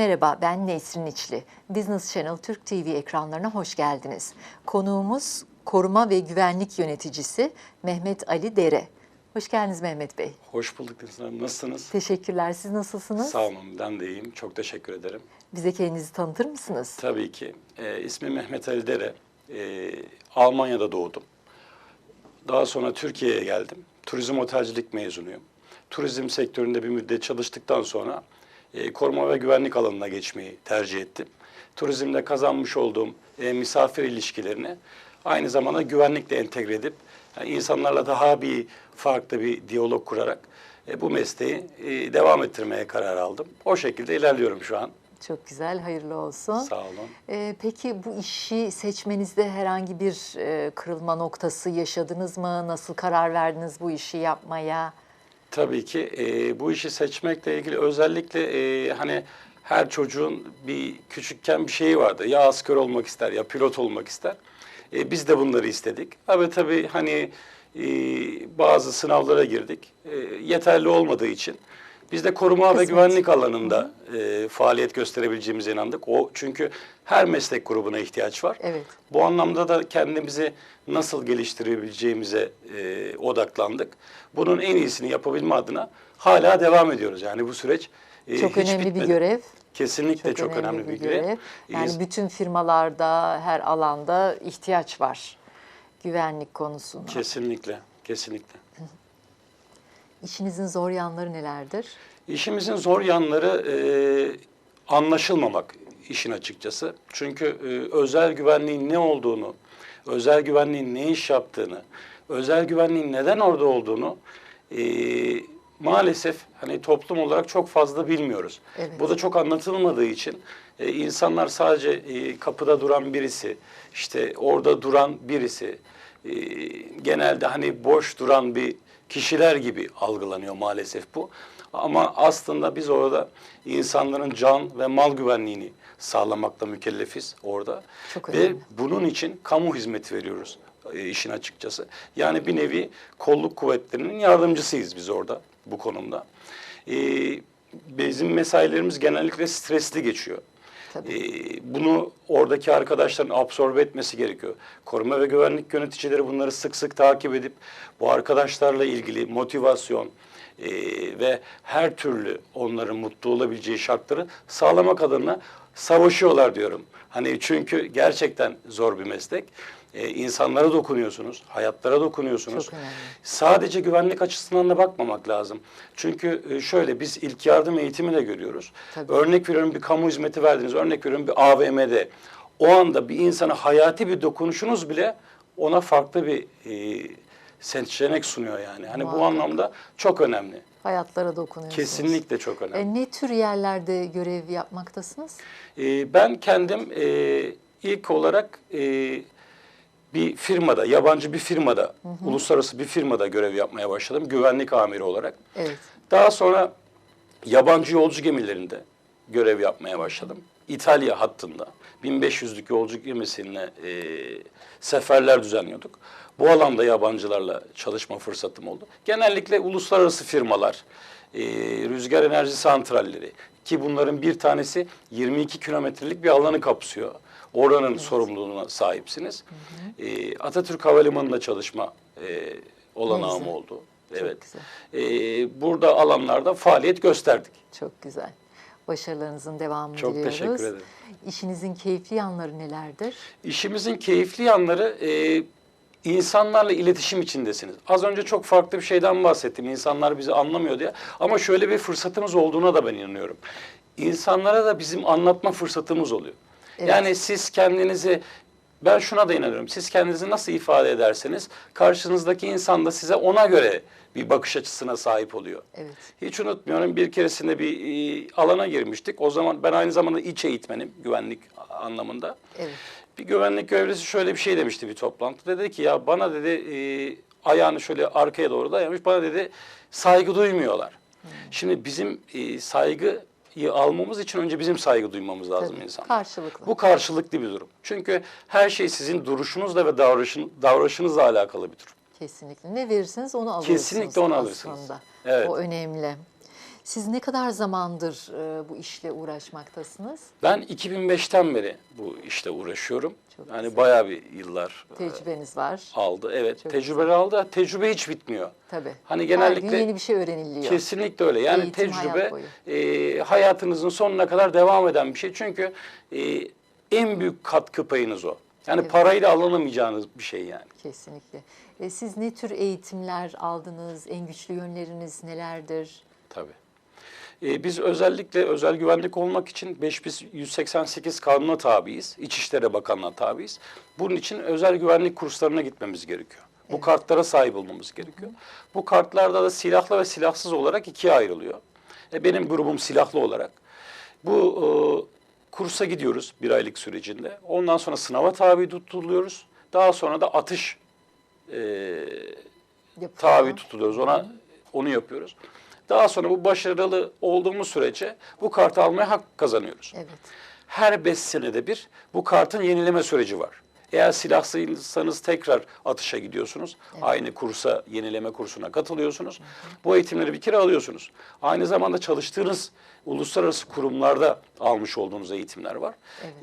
Merhaba, ben Nesrin İçli. Business Channel Türk TV ekranlarına hoş geldiniz. Konuğumuz koruma ve güvenlik yöneticisi Mehmet Ali Dere. Hoş geldiniz Mehmet Bey. Hoş bulduk Nesrin Hanım. Nasılsınız? Teşekkürler. Siz nasılsınız? Sağ olun. Ben de iyiyim. Çok teşekkür ederim. Bize kendinizi tanıtır mısınız? Tabii ki. Ee, ismim Mehmet Ali Dere. Ee, Almanya'da doğdum. Daha sonra Türkiye'ye geldim. Turizm otelcilik mezunuyum. Turizm sektöründe bir müddet çalıştıktan sonra e, koruma ve güvenlik alanına geçmeyi tercih ettim. Turizmde kazanmış olduğum e, misafir ilişkilerini aynı zamanda güvenlikle entegre edip yani insanlarla daha bir farklı bir diyalog kurarak e, bu mesleği e, devam ettirmeye karar aldım. O şekilde ilerliyorum şu an. Çok güzel, hayırlı olsun. Sağ olun. Ee, peki bu işi seçmenizde herhangi bir e, kırılma noktası yaşadınız mı? Nasıl karar verdiniz bu işi yapmaya? Tabii ki e, bu işi seçmekle ilgili özellikle e, hani her çocuğun bir küçükken bir şeyi vardı. Ya asker olmak ister ya pilot olmak ister. E, biz de bunları istedik. Ama tabii hani e, bazı sınavlara girdik. E, yeterli olmadığı için biz de koruma ve Kısmet. güvenlik alanında e, faaliyet gösterebileceğimize inandık. O çünkü her meslek grubuna ihtiyaç var. Evet. Bu anlamda da kendimizi nasıl geliştirebileceğimize e, odaklandık. Bunun en iyisini yapabilme adına hala devam ediyoruz. Yani bu süreç e, Çok hiç önemli bir bitmedi. görev. Kesinlikle çok, önemli, bir görev. Yani İns- bütün firmalarda, her alanda ihtiyaç var güvenlik konusunda. Kesinlikle, kesinlikle. İşinizin zor yanları nelerdir? İşimizin zor yanları e, anlaşılmamak işin açıkçası. Çünkü e, özel güvenliğin ne olduğunu, özel güvenliğin ne iş yaptığını, özel güvenliğin neden orada olduğunu e, maalesef hani toplum olarak çok fazla bilmiyoruz. Evet. Bu da çok anlatılmadığı için e, insanlar sadece e, kapıda duran birisi, işte orada duran birisi, e, genelde hani boş duran bir kişiler gibi algılanıyor maalesef bu. Ama aslında biz orada insanların can ve mal güvenliğini sağlamakla mükellefiz orada. Çok ve önemli. bunun için kamu hizmeti veriyoruz e, işin açıkçası. Yani bir nevi kolluk kuvvetlerinin yardımcısıyız biz orada bu konumda. E, bizim mesailerimiz genellikle stresli geçiyor. Tabii. Ee, bunu oradaki arkadaşların absorbe etmesi gerekiyor. Koruma ve güvenlik yöneticileri bunları sık sık takip edip bu arkadaşlarla ilgili motivasyon e, ve her türlü onların mutlu olabileceği şartları sağlamak adına savaşıyorlar diyorum. Hani çünkü gerçekten zor bir meslek. Ee, insanlara dokunuyorsunuz, hayatlara dokunuyorsunuz. Sadece güvenlik açısından da bakmamak lazım. Çünkü e, şöyle biz ilk yardım eğitimi de görüyoruz. Tabii. Örnek veriyorum bir kamu hizmeti verdiniz. Örnek veriyorum bir AVM'de. O anda bir insana hayati bir dokunuşunuz bile ona farklı bir e, seçenek sunuyor yani. Hani bu anlamda çok önemli. Hayatlara dokunuyorsunuz. Kesinlikle çok önemli. E, ne tür yerlerde görev yapmaktasınız? Ee, ben kendim e, ilk olarak e, bir firmada, yabancı bir firmada, uluslararası bir firmada görev yapmaya başladım güvenlik amiri olarak. Evet. Daha sonra yabancı yolcu gemilerinde görev yapmaya başladım. İtalya hattında 1500'lük yolcu gemisine e, seferler düzenliyorduk. Bu alanda yabancılarla çalışma fırsatım oldu. Genellikle uluslararası firmalar, e, rüzgar enerji santralleri ki bunların bir tanesi 22 kilometrelik bir alanı kapsıyor. Oranın sorumluluğuna sahipsiniz. E, Atatürk Havalimanı'nda çalışma e, olanağım güzel. oldu. Evet. güzel. E, burada alanlarda faaliyet gösterdik. Çok güzel. Başarılarınızın devamını Çok diliyoruz. teşekkür ederim. İşinizin keyifli yanları nelerdir? İşimizin keyifli yanları e, insanlarla iletişim içindesiniz. Az önce çok farklı bir şeyden bahsettim. İnsanlar bizi anlamıyor diye. Ama şöyle bir fırsatımız olduğuna da ben inanıyorum. İnsanlara da bizim anlatma fırsatımız oluyor. Evet. Yani siz kendinizi ben şuna da inanıyorum. Siz kendinizi nasıl ifade ederseniz karşınızdaki insan da size ona göre bir bakış açısına sahip oluyor. Evet. Hiç unutmuyorum bir keresinde bir e, alana girmiştik. O zaman ben aynı zamanda iç eğitmenim güvenlik anlamında. Evet. Bir güvenlik görevlisi şöyle bir şey demişti bir toplantıda. Dedi ki ya bana dedi e, ayağını şöyle arkaya doğru dayamış. Bana dedi saygı duymuyorlar. Şimdi bizim e, saygıyı almamız için önce bizim saygı duymamız lazım Tabii, insan. karşılıklı. Bu karşılıklı bir durum. Çünkü her şey sizin duruşunuzla ve davranışın, davranışınızla alakalı bir durum. Kesinlikle. Ne verirseniz onu alırsınız Kesinlikle onu alırsınız. aslında. Evet. O önemli. Siz ne kadar zamandır e, bu işle uğraşmaktasınız? Ben 2005'ten beri bu işte uğraşıyorum. Çok yani güzel. bayağı bir yıllar e, Tecrübeniz var. aldı. Evet, Çok tecrübe aldı. Tecrübe hiç bitmiyor. Tabii. Hani Her gün genellikle yeni bir şey öğreniliyor. Kesinlikle öyle. Yani Eğitim hayat tecrübe boyu. e, hayatınızın sonuna kadar devam eden bir şey. Çünkü e, en büyük katkı payınız o. Yani Evet. parayla alınamayacağınız bir şey yani. Kesinlikle. E, siz ne tür eğitimler aldınız? En güçlü yönleriniz nelerdir? Tabii. E, biz özellikle özel güvenlik olmak için 5188 kanuna tabiiz. İçişleri Bakanlığı'na tabiiz. Bunun için özel güvenlik kurslarına gitmemiz gerekiyor. Bu Evet. kartlara sahip olmamız gerekiyor. Bu kartlarda da silahlı ve silahsız olarak ikiye ayrılıyor. E, benim grubum silahlı olarak. Bu e, kursa gidiyoruz bir aylık sürecinde. Ondan sonra sınava tabi tutuluyoruz. Daha sonra da atış e, tabi tutuluyoruz. Ona onu yapıyoruz. Daha sonra bu başarılı olduğumuz sürece bu kartı almaya hak kazanıyoruz. Evet. Her beş senede bir bu kartın yenileme süreci var. Eğer silahsızsanız tekrar atışa gidiyorsunuz. Aynı kursa, yenileme kursuna katılıyorsunuz. Bu eğitimleri bir kere alıyorsunuz. Aynı zamanda çalıştığınız uluslararası kurumlarda almış olduğunuz eğitimler var.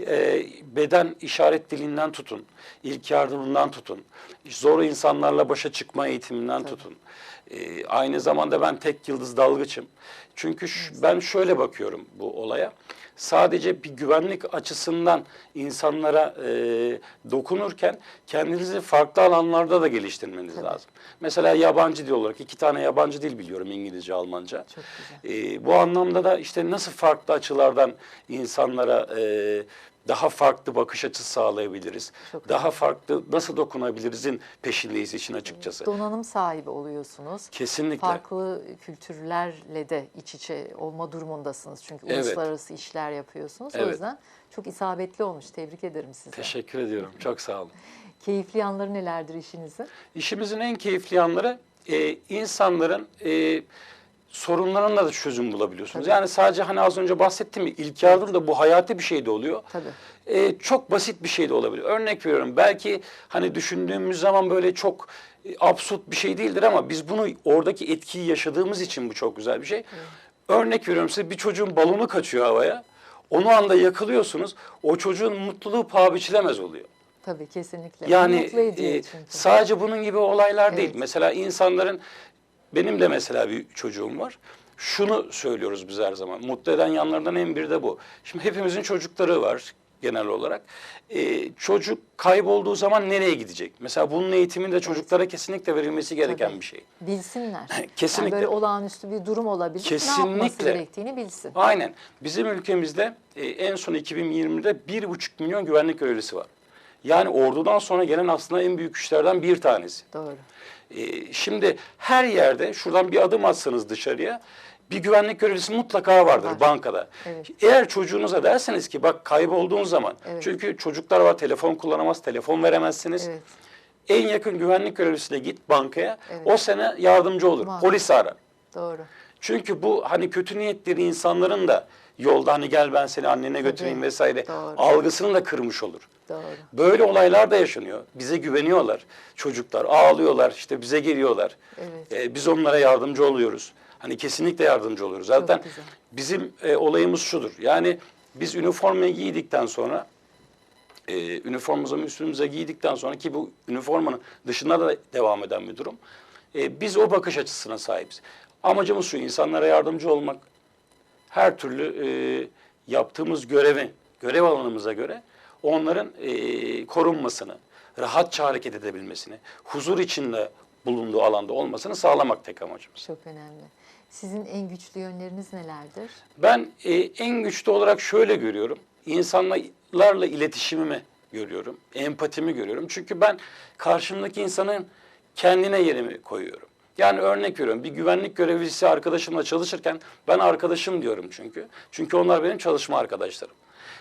Ee, beden işaret dilinden tutun, ilk yardımından tutun, zor insanlarla başa çıkma eğitiminden tutun. Ee, aynı zamanda ben tek yıldız dalgıçım. Çünkü ben şöyle bakıyorum bu olaya. Sadece bir güvenlik açısından insanlara e, dokunurken kendinizi farklı alanlarda da geliştirmeniz lazım. Mesela yabancı dil olarak iki tane yabancı dil biliyorum İngilizce, Almanca. Çok güzel. E, bu anlamda da işte nasıl farklı açılardan insanlara e, daha farklı bakış açısı sağlayabiliriz. Çok daha farklı nasıl dokunabilirizin peşindeyiz için açıkçası. Donanım sahibi oluyorsunuz. Kesinlikle. Farklı kültürlerle de iç içe olma durumundasınız. Çünkü Evet. uluslararası işler yapıyorsunuz. O Evet. yüzden çok isabetli olmuş. Tebrik ederim sizi. Teşekkür ediyorum. Çok sağ olun. Keyifli yanları nelerdir işinizin? İşimizin en keyifli yanları e, insanların e, sorunlarına da çözüm bulabiliyorsunuz. Tabii. Yani sadece hani az önce bahsettiğim gibi ilk yardım da bu hayati bir şey de oluyor. Tabii. E, çok basit bir şey de olabilir. Örnek veriyorum belki hani düşündüğümüz zaman böyle çok e, absürt bir şey değildir ama biz bunu oradaki etkiyi yaşadığımız için bu çok güzel bir şey. Örnek veriyorum size bir çocuğun balonu kaçıyor havaya. Onu anda yakalıyorsunuz. O çocuğun mutluluğu paha biçilemez oluyor. Tabii kesinlikle. Yani Mutlu ediyor e, sadece bunun gibi olaylar değil. Evet. Mesela insanların benim de mesela bir çocuğum var. Şunu söylüyoruz biz her zaman. Mutlu eden yanlardan en biri de bu. Şimdi hepimizin çocukları var genel olarak. E, çocuk kaybolduğu zaman nereye gidecek? Mesela bunun eğitimi de çocuklara kesinlikle verilmesi gereken Tabii. bir şey. Bilsinler. Kesinlikle. Yani böyle olağanüstü bir durum olabilir. Ne yapması Kesinlikle. gerektiğini bilsin. Aynen. Bizim ülkemizde e, en son 2020'de bir buçuk milyon güvenlik görevlisi var. Yani ordudan sonra gelen aslında en büyük güçlerden bir tanesi. Doğru. Ee, şimdi her yerde şuradan bir adım atsanız dışarıya bir güvenlik görevlisi mutlaka vardır Var. bankada. Evet. Eğer çocuğunuza derseniz ki bak kaybolduğun zaman Evet. çünkü çocuklar var telefon kullanamaz, telefon veremezsiniz. Evet. En yakın güvenlik görevlisine git bankaya. Evet. O sana yardımcı olur. Muhakkak. Polisi ara. Doğru. Çünkü bu hani kötü niyetleri insanların da yolda hani gel ben seni annene götüreyim vesaire Doğru. algısını da kırmış olur. Doğru. Böyle olaylar da yaşanıyor. Bize güveniyorlar. Çocuklar ağlıyorlar, işte bize geliyorlar. Evet. Ee, biz onlara yardımcı oluyoruz. Hani kesinlikle yardımcı oluyoruz. Zaten bizim e, olayımız şudur. Yani biz üniformayı giydikten sonra e, üniformamızı üstümüze giydikten sonra ki bu üniformanın dışında da devam eden bir durum. E, biz o bakış açısına sahibiz. Amacımız şu insanlara yardımcı olmak. Her türlü e, yaptığımız görevi, görev alanımıza göre onların e, korunmasını, rahatça hareket edebilmesini, huzur içinde bulunduğu alanda olmasını sağlamak tek amacımız. Çok önemli. Sizin en güçlü yönleriniz nelerdir? Ben e, en güçlü olarak şöyle görüyorum. İnsanlarla iletişimimi görüyorum. Empatimi görüyorum. Çünkü ben karşımdaki insanın kendine yerimi koyuyorum. Yani örnek veriyorum bir güvenlik görevlisi arkadaşımla çalışırken ben arkadaşım diyorum çünkü. Çünkü onlar benim çalışma arkadaşlarım.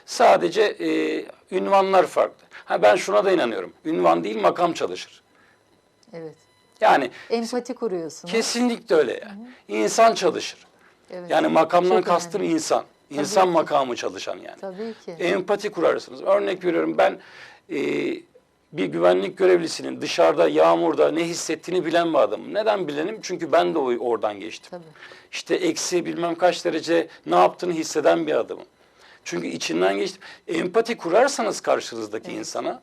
Sadece e, ünvanlar farklı. Ha ben şuna da inanıyorum. Ünvan değil makam çalışır. Evet. Yani Empati kuruyorsunuz. kesinlikle öyle yani. İnsan çalışır. Evet. Yani makamdan Çok kastım önemli. insan. İnsan ki. makamı çalışan yani. Tabii ki. Empati kurarsınız. Örnek veriyorum ben e, bir güvenlik görevlisinin dışarıda yağmurda ne hissettiğini bilen bir adamım. Neden bilenim? Çünkü ben de oradan geçtim. Tabii. İşte eksi bilmem kaç derece ne yaptığını hisseden bir adamım. Çünkü içinden geçtim. Empati kurarsanız karşınızdaki insana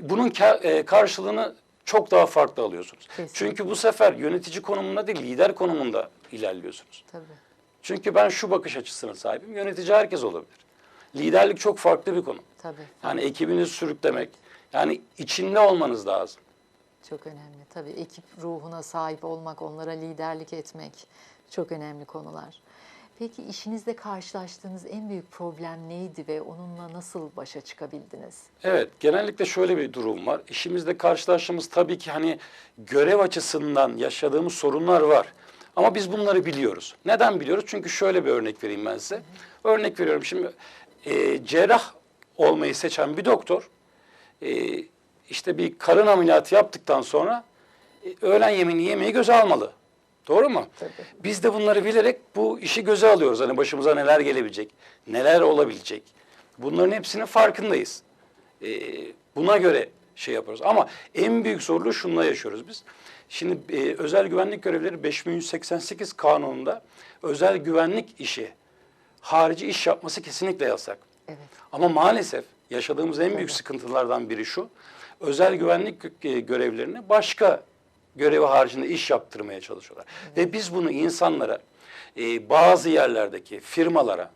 bunun e, karşılığını çok daha farklı alıyorsunuz. Kesinlikle. Çünkü bu sefer yönetici konumunda değil lider konumunda ilerliyorsunuz. Tabii. Çünkü ben şu bakış açısına sahibim. Yönetici herkes olabilir. Liderlik çok farklı bir konu. Tabii. Yani ekibinizi sürüklemek, yani içinde olmanız lazım. Çok önemli. Tabii ekip ruhuna sahip olmak, onlara liderlik etmek çok önemli konular. Peki işinizde karşılaştığınız en büyük problem neydi ve onunla nasıl başa çıkabildiniz? Evet, genellikle şöyle bir durum var. İşimizde karşılaştığımız tabii ki hani görev açısından yaşadığımız sorunlar var. Ama biz bunları biliyoruz. Neden biliyoruz? Çünkü şöyle bir örnek vereyim ben size. Örnek veriyorum şimdi e, cerrah olmayı seçen bir doktor e, işte bir karın ameliyatı yaptıktan sonra e, öğlen yemeğini yemeyi göze almalı. Doğru mu? Tabii. Biz de bunları bilerek bu işi göze alıyoruz. Hani başımıza neler gelebilecek, neler olabilecek. Bunların hepsinin farkındayız. Ee, buna göre şey yapıyoruz. Ama en büyük zorluğu şununla yaşıyoruz biz. Şimdi e, özel güvenlik görevlileri 5188 kanununda özel güvenlik işi harici iş yapması kesinlikle yasak. Evet. Ama maalesef yaşadığımız en büyük sıkıntılardan biri şu. Özel güvenlik gö- görevlerini başka görevi haricinde iş yaptırmaya çalışıyorlar. Ve biz bunu insanlara, e, bazı yerlerdeki firmalara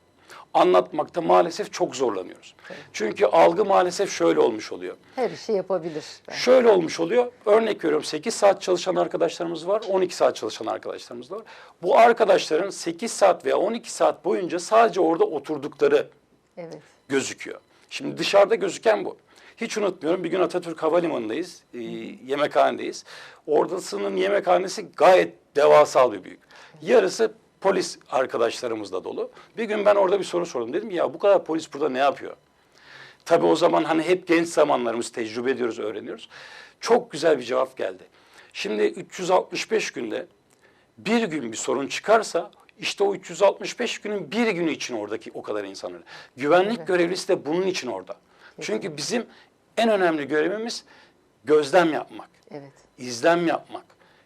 anlatmakta maalesef çok zorlanıyoruz. Çünkü algı maalesef şöyle olmuş oluyor. Her işi yapabilir. Ben. Şöyle olmuş oluyor. Örnek veriyorum 8 saat çalışan arkadaşlarımız var, 12 saat çalışan arkadaşlarımız da var. Bu arkadaşların 8 saat veya 12 saat boyunca sadece orada oturdukları Evet. gözüküyor. Şimdi dışarıda gözüken bu. Hiç unutmuyorum bir gün Atatürk Havalimanı'ndayız, e, yemekhanedeyiz. Oradasının yemekhanesi gayet devasal bir büyük. Yarısı polis arkadaşlarımızla dolu. Bir gün ben orada bir soru sordum. Dedim ya bu kadar polis burada ne yapıyor? Tabii o zaman hani hep genç zamanlarımız tecrübe ediyoruz, öğreniyoruz. Çok güzel bir cevap geldi. Şimdi 365 günde bir gün bir sorun çıkarsa işte o 365 günün bir günü için oradaki o kadar insan öyle. Güvenlik görevlisi de bunun için orada. Çünkü bizim en önemli görevimiz gözlem yapmak, Evet. izlem yapmak.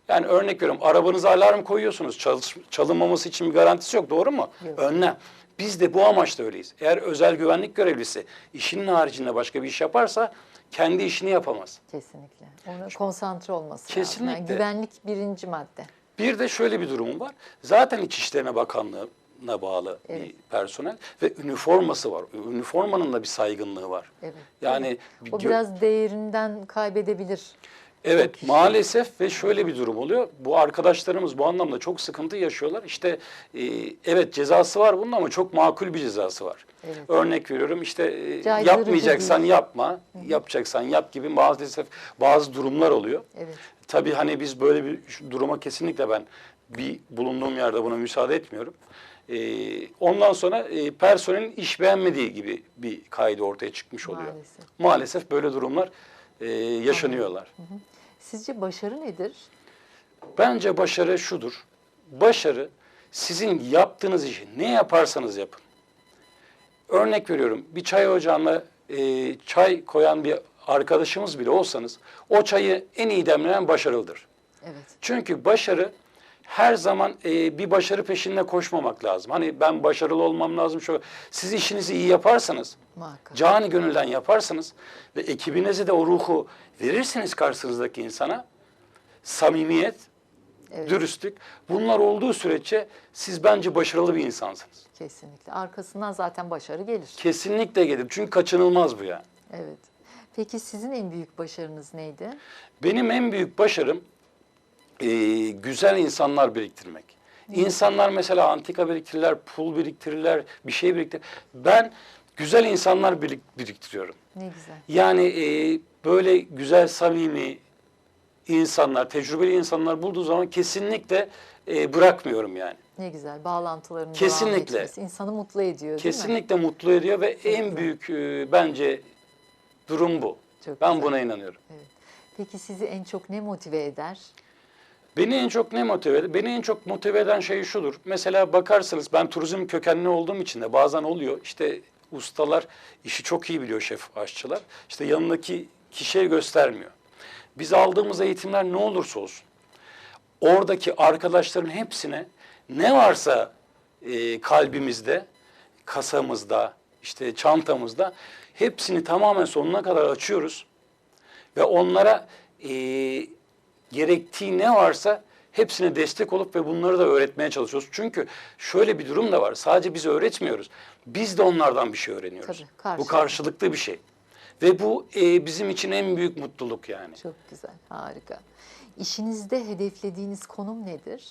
Yani örnek veriyorum arabanıza alarm koyuyorsunuz. Çalış, çalınmaması için bir garantisi yok doğru mu? Yok. Önlem. Biz de bu amaçla öyleyiz. Eğer özel güvenlik görevlisi işinin haricinde başka bir iş yaparsa kendi işini yapamaz. Kesinlikle. Ona konsantre olması lazım. Kesinlikle. Yani güvenlik birinci madde. Bir de şöyle bir durum var. Zaten İçişlerine Bakanlığı'na bağlı Evet. bir personel ve üniforması var. Üniformanın da bir saygınlığı var. Evet. Yani O biraz değerinden kaybedebilir. Evet maalesef ve şöyle bir durum oluyor. Bu arkadaşlarımız bu anlamda çok sıkıntı yaşıyorlar. İşte e, evet cezası var bunun ama çok makul bir cezası var. Evet. Örnek veriyorum işte e, yapmayacaksan yapma, yapacaksan yap gibi maalesef bazı durumlar oluyor. Evet. Tabii hani biz böyle bir duruma kesinlikle ben bir bulunduğum yerde buna müsaade etmiyorum. Ee, ondan sonra e, personelin iş beğenmediği gibi bir kaydı ortaya çıkmış oluyor. Maalesef. Maalesef böyle durumlar e, yaşanıyorlar. Sizce başarı nedir? Bence başarı şudur. Başarı sizin yaptığınız işi ne yaparsanız yapın. Örnek veriyorum bir çay ocağına e, çay koyan bir arkadaşımız bile olsanız o çayı en iyi demleyen başarılıdır. Evet. Çünkü başarı her zaman e, bir başarı peşinde koşmamak lazım. Hani ben başarılı olmam lazım. Şu, siz işinizi iyi yaparsanız, Muhakkak. cani gönülden yaparsanız ve ekibinize de o ruhu verirsiniz karşınızdaki insana, samimiyet, Evet. dürüstlük. Bunlar olduğu sürece siz bence başarılı bir insansınız. Kesinlikle. Arkasından zaten başarı gelir. Kesinlikle gelir. Çünkü kaçınılmaz bu yani. Evet. Peki sizin en büyük başarınız neydi? Benim en büyük başarım e, güzel insanlar biriktirmek. İnsanlar mesela antika biriktirirler, pul biriktirirler, bir şey biriktirir. Ben güzel insanlar birik- biriktiriyorum. Ne güzel. Yani e, böyle güzel, samimi insanlar, tecrübeli insanlar bulduğu zaman kesinlikle e, bırakmıyorum yani. Ne güzel. Bağlantıların devam Kesinlikle. etmesi insanı mutlu ediyor değil mi? Kesinlikle mutlu ediyor ve en büyük e, bence durum bu. Çok ben güzel. buna inanıyorum. Evet. Peki sizi en çok ne motive eder? Beni en çok ne motive eder? Beni en çok motive eden şey şudur. Mesela bakarsınız ben turizm kökenli olduğum için de bazen oluyor. İşte ustalar işi çok iyi biliyor şef aşçılar. İşte yanındaki kişiye göstermiyor. Biz aldığımız eğitimler ne olursa olsun oradaki arkadaşların hepsine ne varsa e, kalbimizde, kasamızda, işte çantamızda hepsini tamamen sonuna kadar açıyoruz ve onlara e, gerektiği ne varsa hepsine destek olup ve bunları da öğretmeye çalışıyoruz. Çünkü şöyle bir durum da var. Sadece biz öğretmiyoruz. Biz de onlardan bir şey öğreniyoruz. Tabii, karşılıklı. bu karşılıklı bir şey. Ve bu e, bizim için en büyük mutluluk yani. Çok güzel, harika. İşinizde hedeflediğiniz konum nedir?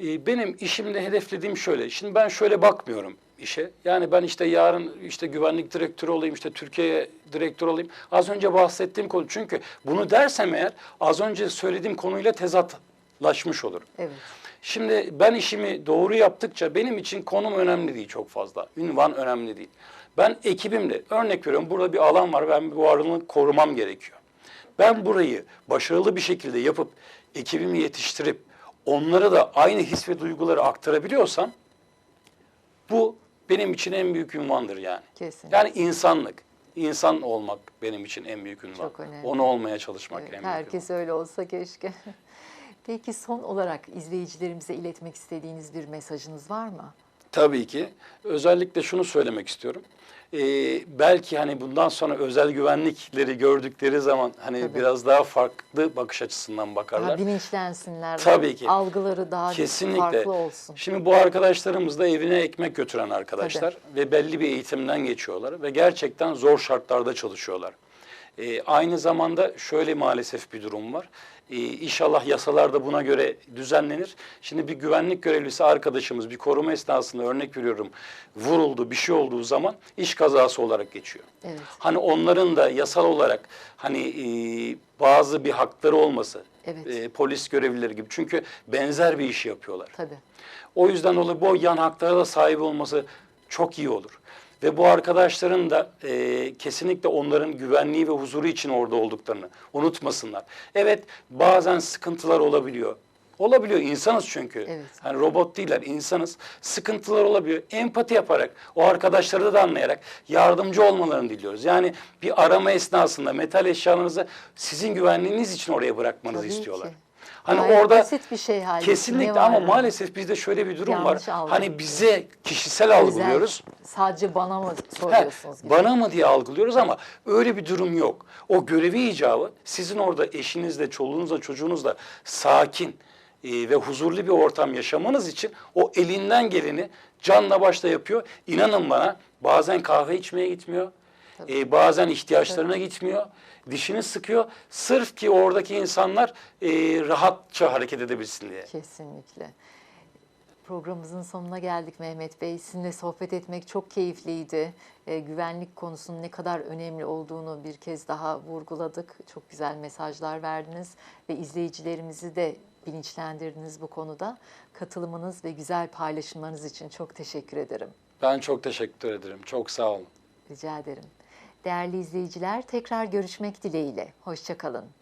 Ee, Benim işimde hedeflediğim şöyle. Şimdi ben şöyle bakmıyorum işe. Yani ben işte yarın işte güvenlik direktörü olayım, işte Türkiye direktör olayım. Az önce bahsettiğim konu. Çünkü bunu dersem eğer az önce söylediğim konuyla tezatlaşmış olur. Evet. Şimdi ben işimi doğru yaptıkça benim için konum önemli değil çok fazla. Ünvan önemli değil. Ben ekibimle örnek veriyorum burada bir alan var ben bu alanı korumam gerekiyor. Ben burayı başarılı bir şekilde yapıp ekibimi yetiştirip onlara da aynı his ve duyguları aktarabiliyorsam bu benim için en büyük ünvandır yani. Kesinlikle. Yani insanlık, insan olmak benim için en büyük ünvan. Çok önemli. Onu olmaya çalışmak Evet, en büyük ünvan. herkes öyle olsa keşke. Peki son olarak izleyicilerimize iletmek istediğiniz bir mesajınız var mı? Tabii ki. Özellikle şunu söylemek istiyorum. Ee, belki hani bundan sonra özel güvenlikleri gördükleri zaman hani Tabii. biraz daha farklı bakış açısından bakarlar. Daha bilinçlensinler. Tabii ki. Algıları daha Kesinlikle. farklı olsun. Şimdi bu arkadaşlarımız da evine ekmek götüren arkadaşlar ve belli bir eğitimden geçiyorlar ve gerçekten zor şartlarda çalışıyorlar. Ee, aynı zamanda şöyle maalesef bir durum var. Ee, inşallah yasalar da buna göre düzenlenir. Şimdi bir güvenlik görevlisi arkadaşımız bir koruma esnasında örnek veriyorum vuruldu bir şey olduğu zaman iş kazası olarak geçiyor. Evet. Hani onların da yasal olarak hani e, bazı bir hakları olması Evet. e, polis görevlileri gibi çünkü benzer bir işi yapıyorlar. Tabii. O yüzden dolayı bu yan haklara da sahip olması çok iyi olur. Ve bu arkadaşların da e, kesinlikle onların güvenliği ve huzuru için orada olduklarını unutmasınlar. Evet bazen sıkıntılar olabiliyor. Olabiliyor insanız çünkü. Evet. Hani robot değiller insanız. Sıkıntılar olabiliyor. Empati yaparak o arkadaşları da anlayarak yardımcı olmalarını diliyoruz. Yani bir arama esnasında metal eşyalarınızı sizin güvenliğiniz için oraya bırakmanızı Tabii istiyorlar. ki. Hani Gayet orada basit bir şey. Ne kesinlikle var ama yani? maalesef bizde şöyle bir durum Yanlış var. algı. Hani bize kişisel algılıyoruz. Sadece bana mı soruyorsunuz gibi. bana mı diye algılıyoruz ama öyle bir durum yok. O görevi icabı sizin orada eşinizle, çoluğunuzla, çocuğunuzla sakin e, ve huzurlu bir ortam yaşamanız için o elinden geleni canla başla yapıyor. İnanın bana bazen kahve içmeye gitmiyor. E, bazen ihtiyaçlarına gitmiyor. Dişini sıkıyor. Sırf ki oradaki insanlar e, rahatça hareket edebilsin diye. Kesinlikle. Programımızın sonuna geldik Mehmet Bey. Sizinle sohbet etmek çok keyifliydi. Ee, güvenlik konusunun ne kadar önemli olduğunu bir kez daha vurguladık. Çok güzel mesajlar verdiniz ve izleyicilerimizi de bilinçlendirdiniz bu konuda. Katılımınız ve güzel paylaşımlarınız için çok teşekkür ederim. Ben çok teşekkür ederim. Çok sağ olun. Rica ederim. Değerli izleyiciler tekrar görüşmek dileğiyle. Hoşçakalın.